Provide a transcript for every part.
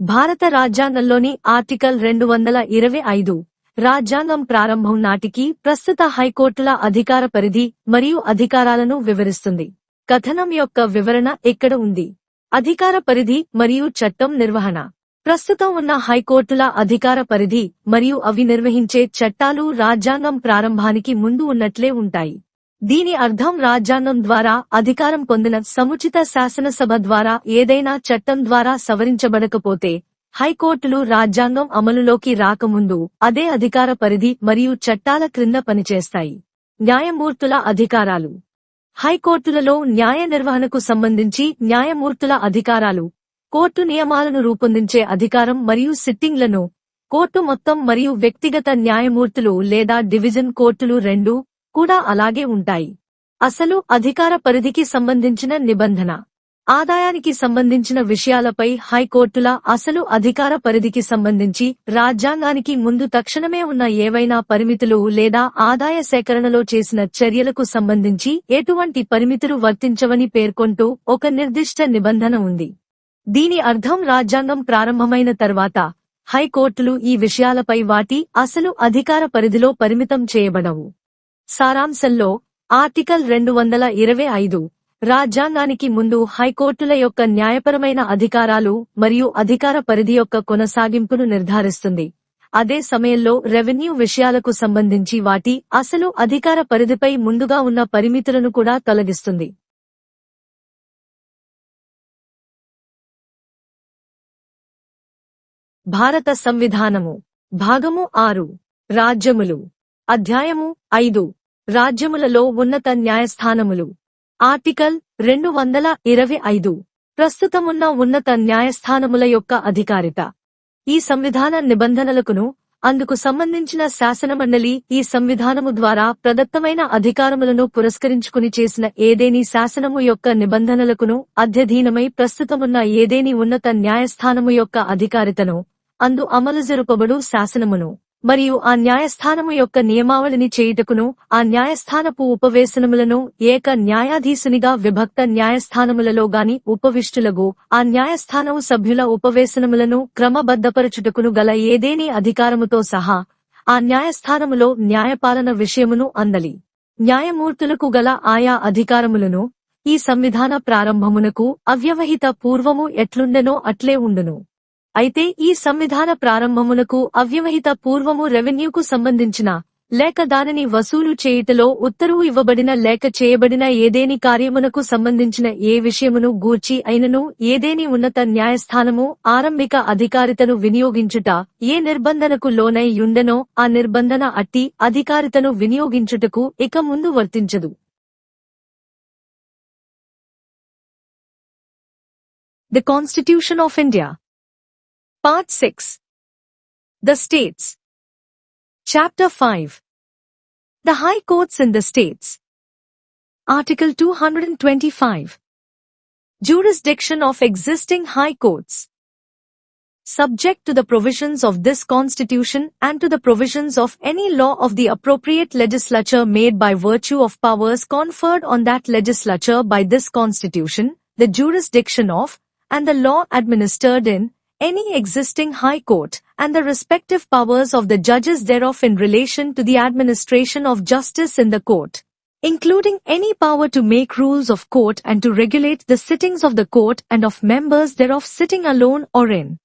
భారత రాజ్యాంగంలోని ఆర్టికల్ రెండు వందల ఇరవై ఐదు రాజ్యాంగం ప్రారంభం నాటికి ప్రస్తుత హైకోర్టుల అధికార పరిధి మరియు అధికారాలను వివరిస్తుంది. కథనం యొక్క వివరణ ఇక్కడ ఉంది? అధికార పరిధి మరియు చట్టం నిర్వహణ. ప్రస్తుతం ఉన్న హైకోర్టుల అధికార పరిధి మరియు అవి నిర్వహించే చట్టాలు రాజ్యాంగం ప్రారంభానికి ముందు ఉన్నట్లే ఉంటాయి. దీని అర్థం రాజ్యాంగం ద్వారా అధికారం పొందిన సముచిత శాసనసభ ద్వారా ఏదైనా చట్టం ద్వారా సవరించబడకపోతే హైకోర్టులు రాజ్యాంగం అమలులోకి రాకముందు అదే అధికార పరిధి మరియు చట్టాల క్రింద పనిచేస్తాయి. న్యాయమూర్తుల అధికారాలు. హైకోర్టులలో న్యాయ నిర్వహణకు సంబంధించి న్యాయమూర్తుల అధికారాలు. కోర్టు నియమాలను రూపొందించే అధికారం మరియు సిట్టింగ్లను కోర్టు మొత్తం మరియు వ్యక్తిగత న్యాయమూర్తులు లేదా డివిజన్ కోర్టులు రెండూ కూడా అలాగే ఉంటాయి. అసలు అధికార పరిధికి సంబంధించిన నిబంధన. ఆదాయానికి సంబంధించిన విషయాలపై హైకోర్టుల అసలు అధికార పరిధికి సంబంధించి రాజ్యాంగానికి ముందు తక్షణమే ఉన్న ఏవైనా పరిమితులు లేదా ఆదాయ సేకరణలో చేసిన చర్యలకు సంబంధించి ఎటువంటి పరిమితులు వర్తించవని పేర్కొంటూ ఒక నిర్దిష్ట నిబంధన ఉంది. దీని అర్థం రాజ్యాంగం ప్రారంభమైన తర్వాత హైకోర్టులు ఈ విషయాలపై వాటి అసలు అధికార పరిధిలో పరిమితం చేయబడవు. సారాంశంలో ఆర్టికల్ రెండు వందల ఇరవై ఐదు రాజ్యాంగానికి ముందు హైకోర్టుల యొక్క న్యాయపరమైన అధికారాలు మరియు అధికార పరిధి యొక్క కొనసాగింపును నిర్ధారిస్తుంది. అదే సమయంలో రెవెన్యూ విషయాలకు సంబంధించి వాటి అసలు అధికార పరిధిపై ముందుగా ఉన్న పరిమితులను కూడా తొలగిస్తుంది. భారత సంవిధానము. భాగము ఆరు. రాజ్యములు. అధ్యాయము ఐదు. రాజ్యములలో ఉన్నత న్యాయస్థానములు. ఆర్టికల్ రెండు వందల ఇరవై ఐదు. ప్రస్తుతమున్న ఉన్నత న్యాయస్థానముల యొక్క అధికారిత. ఈ సంవిధాన నిబంధనలకును అందుకు సంబంధించిన శాసనమండలి ఈ సంవిధానము ద్వారా ప్రదత్తమైన అధికారములను పురస్కరించుకుని చేసిన ఏదేని శాసనము యొక్క నిబంధనలకును అధ్యధీనమై ప్రస్తుతమున్న ఏదేని ఉన్నత న్యాయస్థానము యొక్క అధికారితను అందు అమలు జరుపబడు శాసనమును. మరియు ఆ న్యాయస్థానము యొక్క నియమావళిని చేయుటకును ఆ న్యాయస్థానపు ఉపవేశనములను ఏక న్యాయాధీశునిగా విభక్త న్యాయస్థానములలో గాని ఉపవిష్టులగు ఆ న్యాయస్థానము సభ్యుల ఉపవేశనములను క్రమబద్ధపరచుటకును గల ఏదేని అధికారముతో సహా ఆ న్యాయస్థానములో న్యాయపాలన విషయమును అందలి. న్యాయమూర్తులకు గల ఆయా అధికారములను ఈ సంవిధాన ప్రారంభమునకు అవ్యవహిత పూర్వము ఎట్లుండెనో అట్లే ఉండును. అయితే ఈ సంవిధాన ప్రారంభమునకు అవ్యవహిత పూర్వము రెవెన్యూకు సంబంధించిన లేక దానిని వసూలు చేయుటలో ఉత్తర్వు ఇవ్వబడిన లేక చేయబడిన ఏదేని కార్యమునకు సంబంధించిన ఏ విషయమును గూర్చి అయినను ఏదేని ఉన్నత న్యాయస్థానము ఆరంభిక అధికారితను వినియోగించుట ఏ నిర్బంధనకు లోనై యుండెనో ఆ నిర్బంధన అట్టి అధికారితను వినియోగించుటకు ఇక ముందు వర్తించదు. The constitution of India Part 6 The States. Chapter 5 The High Courts in the States. Article 225 Jurisdiction of existing High Courts. Subject to the provisions of this Constitution and to the provisions of any law of the appropriate legislature made by virtue of powers conferred on that legislature by this Constitution, the jurisdiction of, and the law administered in, any existing High Court, and the respective powers of the judges thereof in relation to the administration of justice in the court, including any power to make rules of court and to regulate the sittings of the court and of members thereof sitting alone or in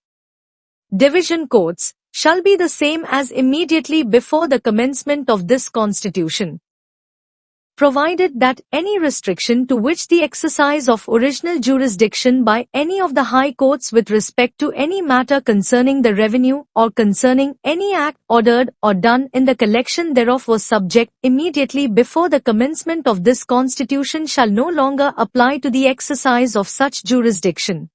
division courts, shall be the same as immediately before the commencement of this Constitution provided that any restriction to which the exercise of original jurisdiction by any of the high courts with respect to any matter concerning the revenue or concerning any act ordered or done in the collection thereof was subject immediately before the commencement of this constitution shall no longer apply to the exercise of such jurisdiction.